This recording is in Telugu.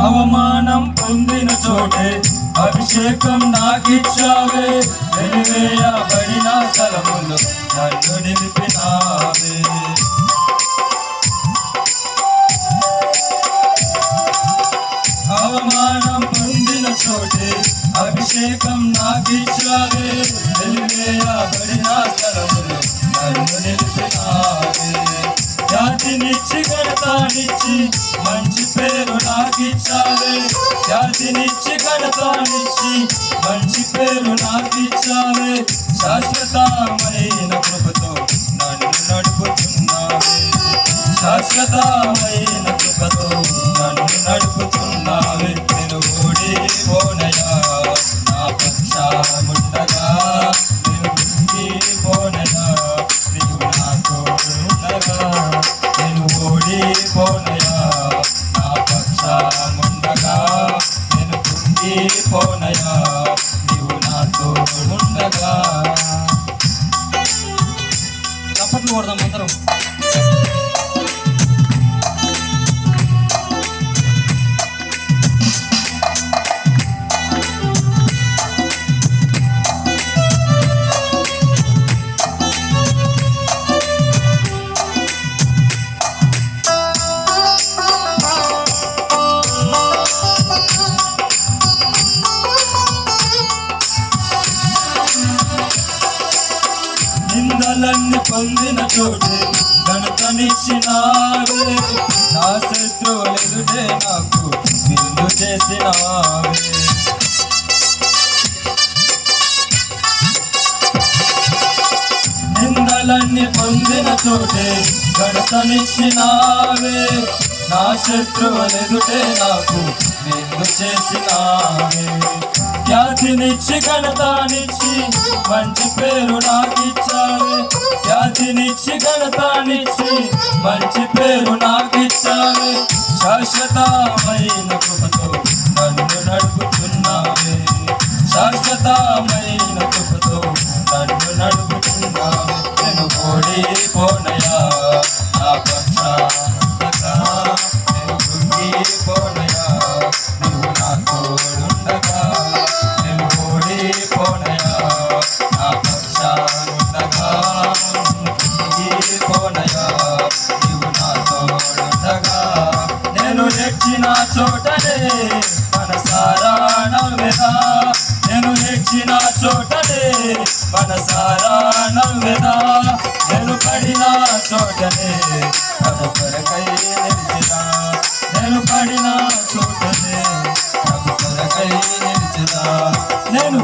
అవమానం పొందిన చోటే అభిషేకం నా నాకిచ్చావే వెలివేయబడిన స్థలములో నన్ను నిలిపినావే. అవమానం పొందిన చోటే అభిషేకం నాకిచ్చావే. వెలివేయబడిన స్థలములో నన్ను నిలిపినావే. జాతినిచ్చి మంచి జాతినిచ్చి గణతానిచ్చి మంచి పేరు నాకిచ్చావే. శాశ్వతమైన కృపతో నన్ను నడుపుతున్నావే. శాశ్వతమైన కృపతో నన్ను నడుపుతున్నావే. నేను ఓడి పోనయా నీవు చప్పట్లు కొడదాం అందరం. నిందలన్నీ పొందిన చోటే ఘనతనిచ్చినావే నా శత్రువులెదుటే నాకు విందు చేసినావే. నిందలన్నీ పొందిన చోటే ఘనతనిచ్చినావే నా శత్రువులెదుటే నాకు నిన్ను చేసినావే. ఖ్యాతినిచ్చి ఘనతానిచ్చి మంచి పేరు నాకిచ్చావే. ఖ్యాతినిచ్చి ఘనతానిచ్చి మంచి పేరు నాకిచ్చావే. శాశ్వతమైన కృపతో నన్ను నడుపుతున్నావే. శాశ్వతమైన కృపతో నన్ను నడుపుతున్నావే. నేను కోడి పోనయా నా పక్ష? నెచ్చిన చోటనే మనసారా నవ్వెదా? నేను నెచ్చిన చోటనే మనసారా నవ్వెదా? నేను పడిన చోటనే నేను